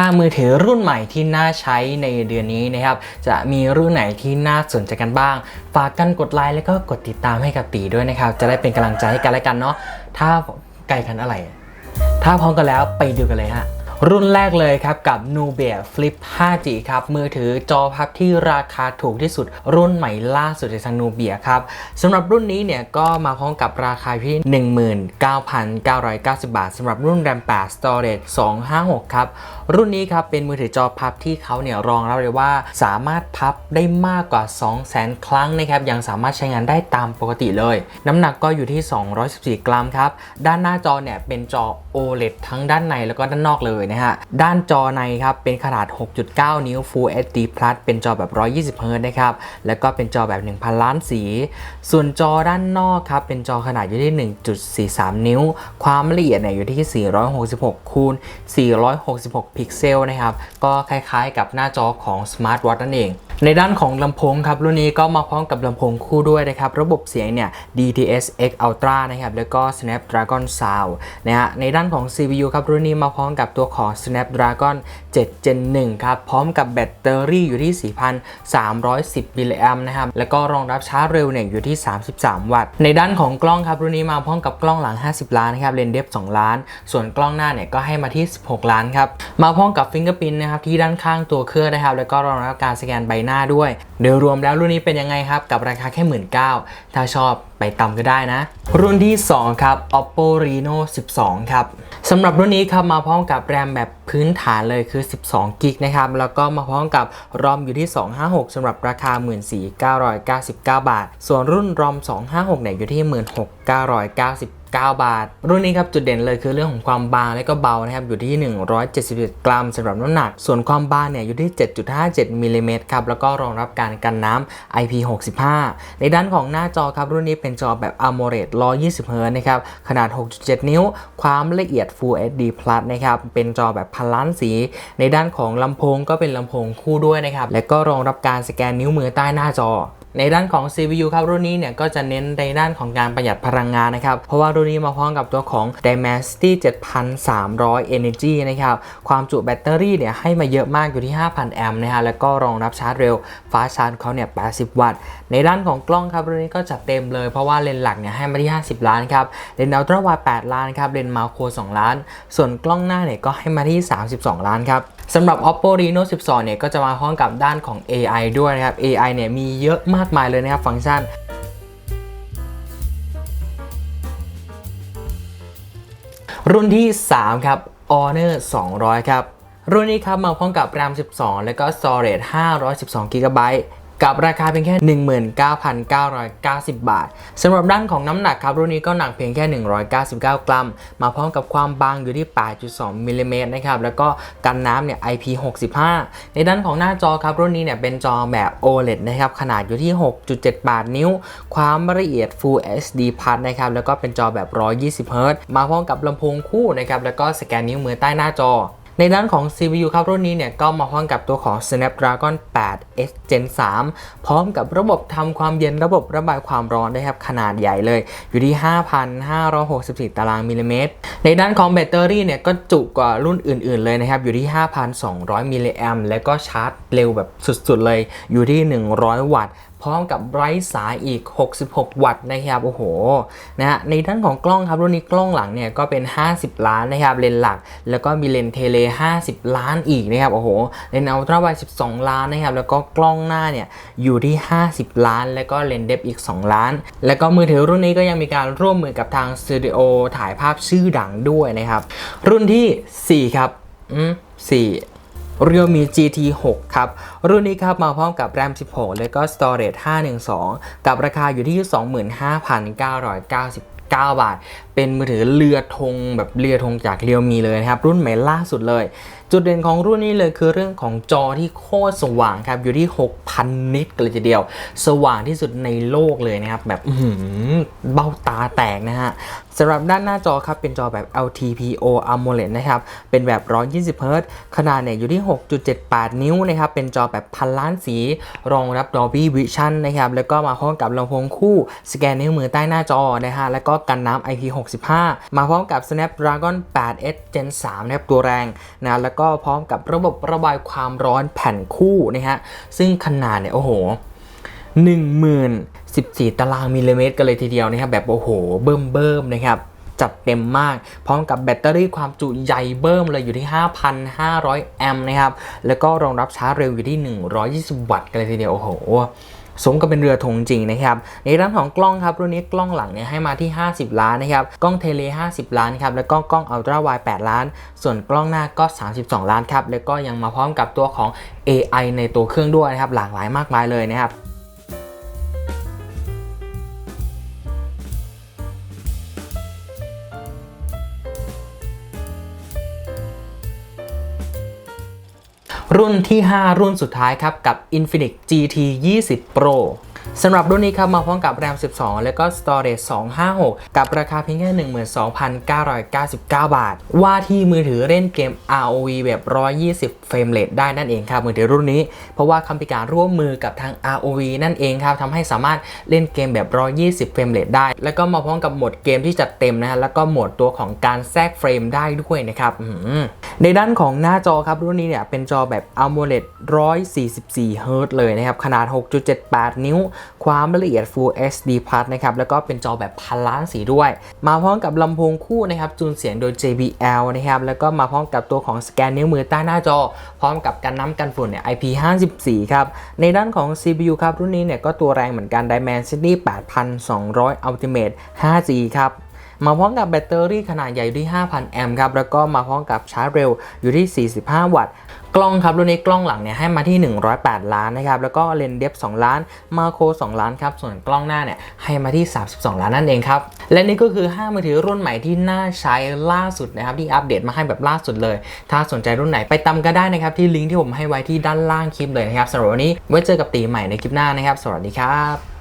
ถ้ามือถือรุ่นใหม่ที่น่าใช้ในเดือนนี้นะครับ จะมีรุ่นไหนที่น่าสนใจกันบ้าง ฝากกันกดไลค์แล้วก็กดติดตามให้กับตีด้วยนะครับ จะได้เป็นกำลังใจให้กันและกันเนาะ ถ้าไกลกันอะไร ถ้าพร้อมกันแล้วไปดูกันเลยฮะ รุ่นแรกเลยครับกับ Nubia Flip 5G ครับมือถือจอพับที่ราคาถูกที่สุด รุ่นใหม่ล่าสุดในทาง Nubia ครับสำหรับรุ่นนี้เนี่ยก็มาพร้อมกับราคาที่ 19,990 บาทสำหรับรุ่น RAM 8 Storage 256 ครับ รุ่นนี้ครับเป็นมือถือจอพับที่เขาเนี่ยรองรับเลยว่าสามารถพับได้มากกว่า 200,000 ครั้งนะครับยังสามารถใช้งานได้ตามปกติเลย น้ำหนักก็อยู่ที่ 214 กรัมครับด้านหน้าจอเนี่ยเป็นจอ OLED ทั้งด้านในแล้วก็ด้านนอกเลยนะฮะ ด้านจอในครับ เป็นขนาด 6.9 นิ้ว Full HD Plus เป็นจอแบบ 120 Hz นะครับ แล้วก็เป็นจอแบบ 1,000 ล้านสี ส่วนจอด้านนอกครับ เป็นจอขนาดอยู่ที่ 1.43 นิ้ว ความละเอียดเนี่ยอยู่ที่ 466คูณ466 พิกเซลนะครับ ก็คล้ายๆกับหน้าจอของ Smart Watch นั่นเอง ในด้านของลำโพงครับรุ่นนี้ก็มาพร้อมกับลำโพงคู่ด้วยนะครับระบบเสียงเนี่ย DTS X Ultra นะครับแล้วก็ Snapdragon Sound นะฮะในด้านของ CPU ครับรุ่นนี้มาพร้อมกับตัวของ Snapdragon 7 Gen 1ครับพร้อมกับแบตเตอรี่อยู่ที่ 4,310มิลลิแอมนะครับแล้วก็รองรับชาร์จเร็วเนี่ยอยู่ที่ 33 วัตต์ ในด้านของกล้องครับรุ่นนี้มาพร้อมกับกล้องหลัง 50 ล้านนะครับเลนส์เดฟ2 ล้าน ส่วนกล้องหน้าเนี่ยก็ให้มาที่ 16 ล้านครับมาพร้อมกับฟิงเกอร์พินนะครับที่ด้านข้างตัวเครื่องนะครับแล้วก็รองรับการสแกนใบหน้าด้วย โดยรวมแล้วรุ่นนี้เป็นยังไงครับ กับราคาแค่ 19,000ถ้าชอบไปต่ำก็ได้นะ รุ่นที่ 2 ครับ oppo reno 12 ครับสำหรับรุ่นนี้ครับมาพร้อมกับแรมแบบพื้นฐานเลยคือ 12กิกนะครับ แล้วก็มาพร้อมกับรอมอยู่ที่ 256สำหรับราคา 14,999 บาท ส่วนรุ่นรอม 256เนี่ยอยู่ที่ 16,990 9 บาท รุ่นนี้ครับจุดเด่นเลยคือเรื่องของความบางและก็เบานะครับอยู่ที่ 171 กรัมสำหรับน้ำหนัก ส่วนความบางเนี่ยอยู่ที่ 7.57มิลลิเมตรครับแล้วก็รองรับการกันน้ำ IP65 ในด้านของหน้าจอครับรุ่นนี้เป็นจอแบบ AMOLED 120 Hz นะครับขนาด 6.7 นิ้ว ความละเอียด Full HD Plus นะครับเป็นจอแบบพันล้านสี ในด้านของลำโพงก็เป็นลำโพงคู่ด้วยนะครับและก็รองรับการสแกนนิ้วมือใต้หน้าจอ ในด้านของ CPU ครับรุ่นนี้เนี่ยก็จะเน้นในด้านของการประหยัดพลังงานนะครับ เพราะว่ารุ่นนี้มาพร้อมกับตัวของ Dimensity 7300 Energy นะครับ ความจุแบตเตอรี่เนี่ยให้มาเยอะมากอยู่ที่ 5,000 แอมป์นะฮะแล้วก็รองรับชาร์จเร็วฟ้าชาร์จเขาเนี่ย 80 วัตต์ ในด้านของกล้องครับรุ่นนี้ก็จัดเต็มเลยเพราะว่าเลนส์หลักเนี่ยให้มาที่ 50 ล้านครับเลนส์อัลตร้าไวด์8ล้านครับเลนส์มาโคร 2 ล้าน ส่วนกล้องหน้าเนี่ยก็ให้มาที่ 32 ล้านครับ สำหรับ oppo reno 12 เนี่ย ก็จะมาพร้อมกับด้านของ AI ด้วยนะครับ AI เนี่ยมีเยอะมากมายเลยนะครับฟังก์ชันรุ่นที่ 3 ครับ Honor 200 ครับ รุ่นนี้ครับมาพร้อมกับ RAM 12 และก็ Storage 512 GB กับราคาเพียงแค่ 19,990 บาทสำหรับด้านของน้ำหนักครับรุ่นนี้ก็หนักเพียงแค่ 199 กรัม มาพร้อมกับความบางอยู่ที่ 8.2 มิลลิเมตรนะครับแล้วก็กันน้ำเนี่ย IP65 ในด้านของหน้าจอครับรุ่นนี้เนี่ยเป็นจอแบบ OLED นะครับขนาดอยู่ที่ 6.78 นิ้ว ความละเอียด Full HD Plus นะครับแล้วก็เป็นจอแบบ 120 Hz มาพร้อมกับลำโพงคู่นะครับแล้วก็สแกนนิ้วมือใต้หน้าจอ ในด้านของ CPU ครับรุ่นนี้เนี่ยก็มาพร้อมกับตัวของ Snapdragon 8 X Gen 3 พร้อมกับระบบทำความเย็นระบบระบายความร้อนนะครับขนาดใหญ่เลย อยู่ที่ 5,564 ตารางมิลลิเมตร ในด้านของแบตเตอรี่เนี่ยก็จุกว่ารุ่นอื่น ๆเลยนะครับอยู่ที่ 5,200 มิลลิแอมแล้วก็ชาร์จเร็วแบบสุดๆเลยอยู่ที่ 100 วัตต์ พร้อมกับไร้สายอีก 66 วัตต์นะครับโอ้โหนะฮะในด้านของกล้องครับรุ่นนี้กล้องหลังเนี่ยก็เป็น 50 ล้านนะครับเลนส์หลัก แล้วก็มีเลนส์เทเล 50 ล้านอีกนะครับโอ้โหเลนส์อัลตร้าไวด์12 ล้านนะครับแล้วก็กล้องหน้าเนี่ยอยู่ที่ 50 ล้าน แล้วก็เลนส์เดฟอีก 2 ล้าน แล้วก็มือถือรุ่นนี้ก็ยังมีการร่วมมือกับทางสตูดิโอถ่ายภาพชื่อดังด้วยนะครับรุ่นทีสี่4 ครับอืม4 Realme GT 6 ครับ รุ่นนี้ครับมาพร้อมกับ RAM 16 แล้วก็ Storage 512 กับราคาอยู่ที่ 25,999บาท เป็นมือถือเรือธงแบบเรือธงจาก Realme เลยนะครับ รุ่นใหม่ล่าสุดเลย จุดเด่นของรุ่นนี้เลยคือเรื่องของจอที่โคตรสว่างครับอยู่ที่ 6,000 นิตกันเลยทีเดียว สว่างที่สุดในโลกเลยนะครับ แบบหือเบ้าตาแตกนะฮะสำหรับด้านหน้าจอครับ เป็นจอแบบ LTPO AMOLED นะครับ เป็นแบบ 120 Hz ขนาดเนี่ยอยู่ที่ 6.78 นิ้วนะครับ เป็นจอแบบพันล้านสี รองรับ Dolby Vision นะครับ แล้วก็มาพร้อมกับลำโพงคู่ สแกนนิ้วมือใต้หน้าจอนะฮะ แล้วก็กันน้ำ IP65 มาพร้อมกับ Snapdragon 8 S Gen 3นะครับตัวแรงนะ แล้วก็พร้อมกับระบบระบายความร้อนแผ่นคู่นะฮะซึ่งขนาดเนี่ยโอ้โห10,014 ตารางมิลลิเมตรกันเลยทีเดียวนะครับแบบโอ้โหเบิ่มเบิ่มๆนะครับจัดเต็มมาก พร้อมกับแบตเตอรี่ความจุใหญ่เบิ่มเลยอยู่ที่ 5,500 แอมป์นะครับ แล้วก็รองรับชาร์จเร็วอยู่ที่ 120 วัตต์กันเลยทีเดียว โอ้โห สมกับเป็นเรือธงจริงนะครับ ในด้านของกล้องครับรุ่นนี้กล้องหลังเนี่ยให้มาที่ 50 ล้านนะครับ กล้องเทเล 50 ล้านครับ แล้วก็กล้องอัลตร้าไวด์8ล้าน ส่วนกล้องหน้าก็ 32 ล้านครับ แล้วก็ยังมาพร้อมกับตัวของ AI ในตัวเครื่องด้วยนะครับ หลากหลายมากมายเลยนะครับ รุ่นที่ 5 รุ่นสุดท้ายครับกับ Infinix GT 20 Pro สำหรับรุ่นนี้ครับมาพร้อมกับ RAM 12 แล้วก็ Storage 256 กับราคาเพียงแค่ 12,999 บาท ว่าที่มือถือเล่นเกม ROV แบบ 120 เฟรมเรทได้นั่นเองครับมือถือรุ่นนี้ เพราะว่าคำพิการร่วมมือกับทาง ROV นั่นเองครับทำให้สามารถเล่นเกมแบบ 120 เฟรมเรทได้ แล้วก็มาพร้อมกับโหมดเกมที่จัดเต็มนะฮะแล้วก็โหมดตัวของการแทรกเฟรมได้ด้วยนะครับในด้านของหน้าจอครับรุ่นนี้เนี่ยเป็นจอแบบ AMOLED 144 Hz เลยนะครับขนาด 6.78 นิ้วความละเอียด Full HD Plus นะครับแล้วก็เป็นจอแบบพันล้านสีด้วย มาพร้อมกับลำโพงคู่นะครับจูนเสียงโดย JBL นะครับแล้วก็มาพร้อมกับตัวของสแกนนิ้วมือใต้หน้าจอ พร้อมกับกันน้ำกันฝุ่นเนี่ย IP54 ครับ ในด้านของ CPU ครับ รุ่นนี้เนี่ยก็ตัวแรงเหมือนกัน Dimensity 8200 Ultimate 5G ครับมาพร้อมกับแบตเตอรี่ขนาดใหญ่อยู่ที่ 5,000 แอมป์ครับ แล้วก็มาพร้อมกับชาร์จเร็วอยู่ที่ 45 วัตต์ กล้องครับรุ่นนี้กล้องหลังเนี่ยให้มาที่ 108 ล้านนะครับแล้วก็เลนส์เดฟ2ล้านมาโคร2ล้านครับส่วนกล้องหน้าเนี่ยให้มาที่ 32 ล้านนั่นเองครับและนี่ก็คือ 5 มือถือรุ่นใหม่ที่น่าใช้ล่าสุดนะครับที่อัปเดตมาให้แบบล่าสุดเลย ถ้าสนใจรุ่นไหนไปตามก็ได้นะครับที่ลิงก์ที่ผมให้ไว้ที่ด้านล่างคลิปเลยนะครับสำหรับวันนี้ไว้เจอกับตีใหม่ในคลิปหน้านะครับ สวัสดีครับ